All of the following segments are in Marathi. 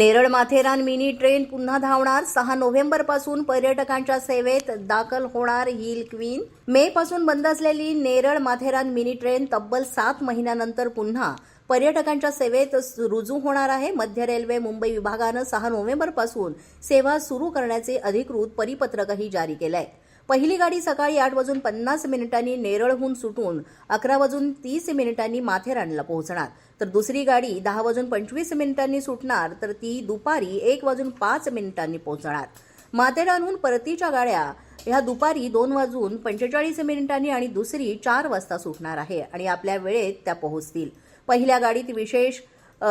नेरळ माथेरान मिनी ट्रेन पुन्हा धावणार. सहा नोव्हेंबरपासून पर्यटकांच्या सेवेत दाखल होणार हिल क्वीन. मे पासून बंद असलेली नेरळ माथेरान मिनी ट्रेन तब्बल सात महिन्यानंतर पुन्हा पर्यटकांच्या सेवेत रुजू होणार आहे. मध्य रेल्वे मुंबई विभागानं सहा नोव्हेंबरपासून सेवा सुरू करण्याचे अधिकृत परिपत्रकही जारी केलं आहे पहिली गाडी सकाळी आठ वाजून पन्नास मिनिटांनी नेरळहून सुटून अकरा वाजून तीस मिनिटांनी माथेरानला पोहोचणार. तर दुसरी गाडी दहा वाजून पंचवीस मिनिटांनी सुटणार तर ती दुपारी एक वाजून पाच मिनिटांनी पोहोचणार. माथेरानहून परतीच्या गाड्या ह्या दुपारी दोन वाजून पंचेचाळीस मिनिटांनी आणि दुसरी चार वाजता सुटणार आहे आणि आपल्या वेळेत त्या पोहोचतील. पहिल्या गाडीत विशेष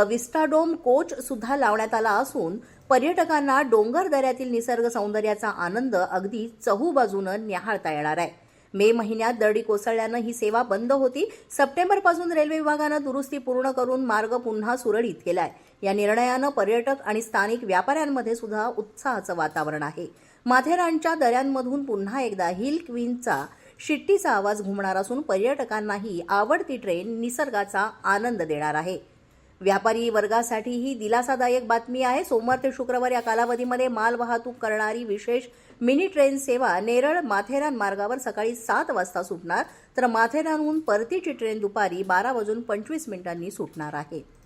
विस्टाडोम कोच सुद्धा लावण्यात आला असून पर्यटकांना डोंगर दऱ्यातील निसर्ग सौंदर्याचा आनंद अगदी चहूबाजूनं न्याहाळता येणार आहे. मे महिन्यात दरडी कोसळल्यानं ही सेवा बंद होती. सप्टेंबरपासून रेल्वे विभागानं दुरुस्ती पूर्ण करून मार्ग पुन्हा सुरळीत केलाय. या निर्णयानं पर्यटक आणि स्थानिक व्यापाऱ्यांमध्ये सुद्धा उत्साहाचं वातावरण आहे. माथेरानच्या दऱ्यांमधून पुन्हा एकदा हिल क्वीनचा शिट्टीचा आवाज घुमणार असून पर्यटकांनाही आवडती ट्रेन निसर्गाचा आनंद देणार आहे. व्यापारी वर्गासाठी ही दिलासादायक बातमी आहे. सोमवार ते शुक्रवार या कालावधीमध्ये माल वाहतूक करणारी विशेष मिनी ट्रेन सेवा नेरळ माथेरान मार्गावर सकाळी सात वाजता सुटणार तर माथेरानहून परतीची ट्रेन दुपारी बारा वाजून पंचवीस मिनिटांनी सुटणार आहे.